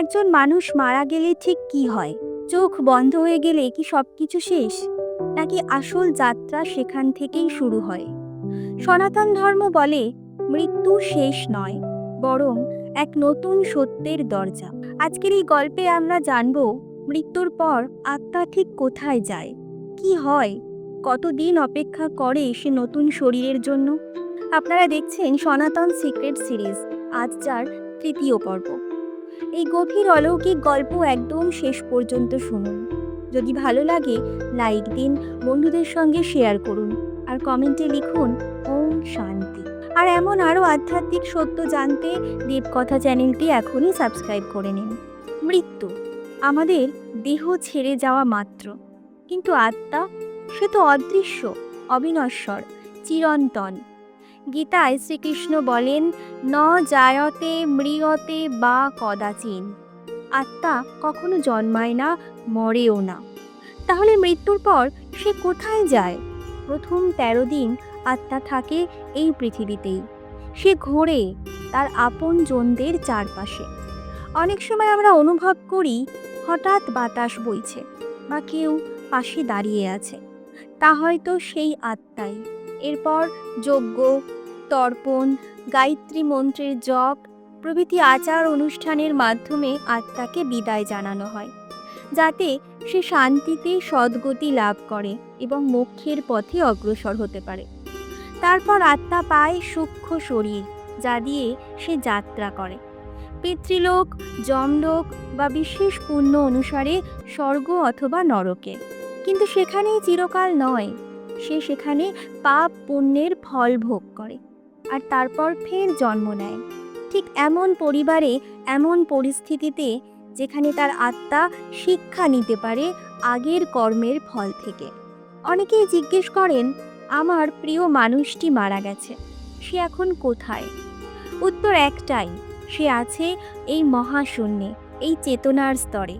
একজন মানুষ মারা গেলে ঠিক কি হয়? চোখ বন্ধ হয়ে গেলে কি সব কিছু শেষ? নাকি আসল যাত্রা সেখান থেকেই শুরু হয়? সনাতন ধর্ম বলে, মৃত্যু শেষ নয়, বরং এক নতুন সত্যের দরজা। আজকের এই গল্পে আমরা জানব, মৃত্যুর পর আত্মা ঠিক কোথায় যায়? কি হয়? কতদিন অপেক্ষা করে সে নতুন শরীরের জন্য? আপনারা দেখছেন সনাতন সিক্রেট সিরিজ, আজ যার তৃতীয় পর্ব। এই গভীর অলৌকিক গল্প একদম শেষ পর্যন্ত শুনুন। যদি ভালো লাগে, লাইক দিন, বন্ধুদের সঙ্গে শেয়ার করুন, আর কমেন্টে লিখুন, ওম শান্তি। আর এমন আরও আধ্যাত্মিক সত্য জানতে দেবকথা চ্যানেলটি এখনই সাবস্ক্রাইব করে নিন। মৃত্যু, আমাদের দেহ ছেড়ে যাওয়া মাত্র। কিন্তু আত্মা, সে তো অদৃশ্য, অবিনশ্বর, চিরন্তন। গীতায় শ্রীকৃষ্ণ বলেন, ন জায়তে মৃয়তে বা কদাচিন। আত্মা কখনো জন্মায় না, মরেও না। তাহলে মৃত্যুর পর সে কোথায় যায়? প্রথম তেরো দিন আত্মা থাকে এই পৃথিবীতেই। সে ঘোরে তার আপন জনদের চারপাশে। অনেক সময় আমরা অনুভব করি, হঠাৎ বাতাস বইছে বা কেউ পাশে দাঁড়িয়ে আছে। তা হয়তো সেই আত্মাই। এরপর যজ্ঞ, তর্পণ, গায়ত্রী মন্ত্রের জপ, প্রভৃতি আচার অনুষ্ঠানের মাধ্যমে আত্মাকে বিদায় জানানো হয়, যাতে সে শান্তিতে সদ্গতি লাভ করে এবং মোক্ষের পথে অগ্রসর হতে পারে। তারপর আত্মা পায় সূক্ষ্ম শরীর, যা দিয়ে সে যাত্রা করে। পিতৃলোক, যমলোক বা বিশেষ পুণ্য অনুসারে স্বর্গ অথবা নরকে। কিন্তু সেখানেই চিরকাল নয় সে সেখানে পাপ পুণ্যের ফল ভোগ করে আর তারপর ফের জন্ম নেয়। ঠিক এমন পরিবারে, এমন পরিস্থিতিতে যেখানে তার আত্মা শিক্ষা নিতে পারে আগের কর্মের ফল থেকে। অনেকেই জিজ্ঞেস করেন, আমার প্রিয় মানুষটি মারা গেছে, সে এখন কোথায়? উত্তর একটাই, সে আছে এই মহাশূন্যে, এই চেতনার স্তরে।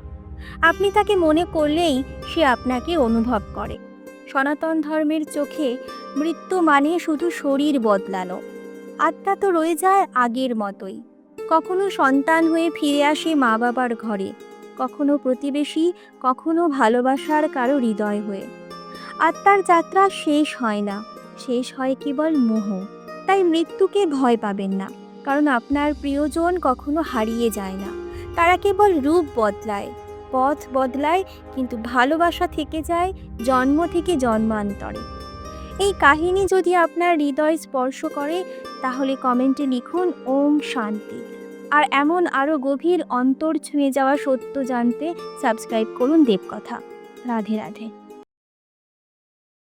আপনি তাকে মনে করলেই সে আপনাকে অনুভব করে। সনাতন ধর্মের চোখে মৃত্যু মানে শুধু শরীর বদলানো। আত্মা তো রয়ে যায় আগের মতোই। কখনো সন্তান হয়ে ফিরে আসে মা বাবার ঘরে, কখনো প্রতিবেশী, কখনো ভালোবাসার কারও হৃদয় হয়ে। আত্মার যাত্রা শেষ হয় না, শেষ হয় কেবল মোহ। তাই মৃত্যুকে ভয় পাবেন না, কারণ আপনার প্রিয়জন কখনো হারিয়ে যায় না। তারা কেবল রূপ বদলায়। পথ বদলায়, কিন্তু ভালোবাসা থেকে যায় জন্ম থেকে জন্মান্তরে। এই কাহিনী যদি আপনার হৃদয় স্পর্শ করে, তাহলে কমেন্টে লিখুন, ওম শান্তি। আর এমন আরও গভীর অন্তর ছুঁয়ে যাওয়া সত্য জানতে সাবস্ক্রাইব করুন দেবকথা। রাধে রাধে।